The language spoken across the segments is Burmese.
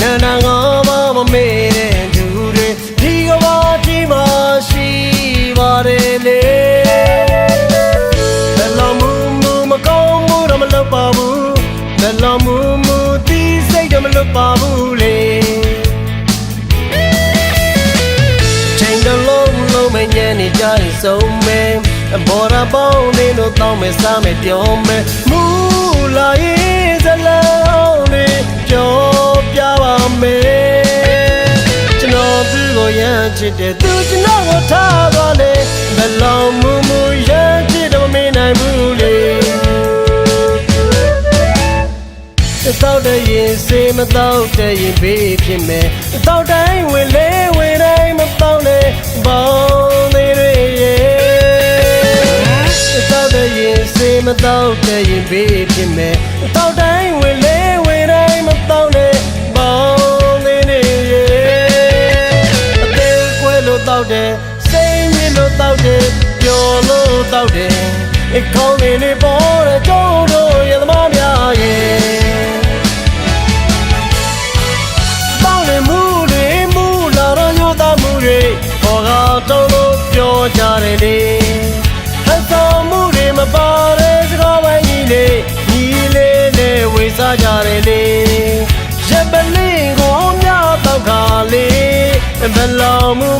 စေနန္ဒငါမမမေ့တဲ့သူတွေဒီကဘာကြီးမှာရှိပါတယ်လေဘယ်လိုမှုမှုမကောင်းမှုတော့မလုပ်ပါဘူးဘယ်လိုမှုမှုတီးစိတ်တော့မလုပ်ပါဘူးလေချိန်တလုံးလုံးမညံ့နေကြရင်ဆုံးမယ်ဘောရပေါင်းနေလို့တောင်းမယ်စားမယ်ပြောမယ်မူ စ်တယ်သူကျွန်တော်ကိုထားသွားလေဘယ်လုံးမူမူရမ်းချစ်တော့မမေ့နိုင်ဘူးလေတောက်တဲ့ရင်စေးမတောက်တဲ့ရင်ဘေးဖြစ်မယ်တောက်တိုင်းဝင်လေဝင်တိုင်းမပေါင်းနဲ့ဘောင်းသေးတွေရဲ့တောက်တဲ့ရင်စေးမတောက်တဲ့ရင်ဘေးဖြစ်မယ်တောက်တိုင်းဝင်လေဝင်တိုင်း လို့တောက်တယ်အကောင်းနေနေပေါ်တဲ့ကျိုးတို့ရသမားများရဲ့တောင်းနေမှုတွေမူလာတော့ညသားမှုတွေဘောကတုံးလို့ပြောကြတယ်လေဟတ်ဆောင်မှုတွေမပါတဲ့စကားပိုင်းကြီးလေညီလေးနဲ့ဝေစားကြတယ်လေရပ်ပလင်းကိုမြတော့ခါလေဘယ်လောင်မှု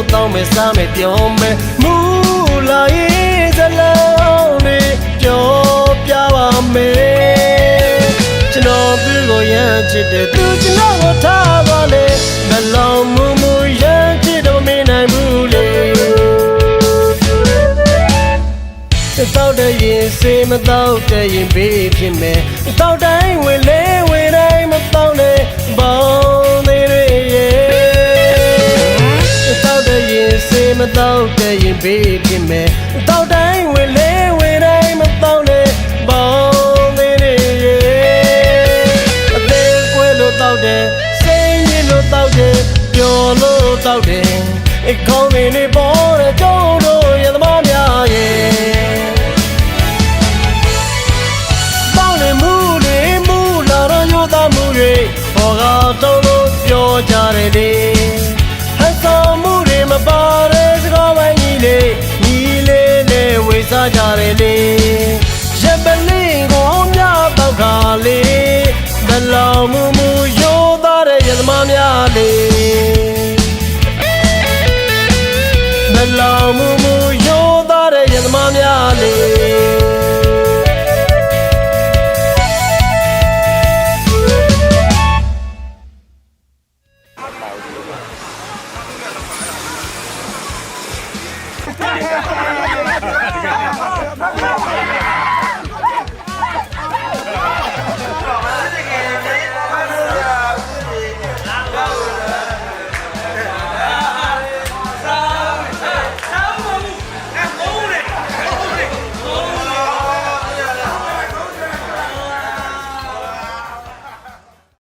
င်းနေလို့တောင်းမယ်စားမယ်ပြောမယ်မူလာရေးဇလုံးလေးပြောပြပါမယ်ကျွန်တော်သူ့ကိုရမ်းချစ်တယ်သူကျွန်တော်ကိုထားပါလေဘယ်လုံးမူမူရမ်းချစ်တော့မမေ့နိုင်ဘူးလေတောက်တဲ့ရင်စေးမတောက်တဲ့ရင်ဘေးဖြစ်မယ်တောက်တိုင်းဝင်လေဝင်တိုင်းမပေါင်းနဲ့ဘော တောက်တဲ့ရင်ဘေးဖြစ်မယ်တောက်တိုင်းဝင်လေဝင်တိုင်းမပေါင်းနဲ့ဘောင်းသေးတွေရဲ့အသေးကွဲလို့တောက်တယ်စိတ်ညစ်လို့တောက်တယ်ပျော်လို့တောက်တယ်အကောင်းနေနေပေါ်တဲ့ကျုံးတို့ရသမားများရဲ့ပေါင်းနေမှုတွေမူလာတော့ညသားမှုတွေဘောကတုံးလို့ပြောကြတယ်လေ စားကြတယ်လေရပလေးကိုမြပောက်ခါလေးဘလောင်မူမူရိုးသားတဲ့ရသမားများလေဘလောင်မူမူရိုးသားတဲ့ရသမားများလေ Come on.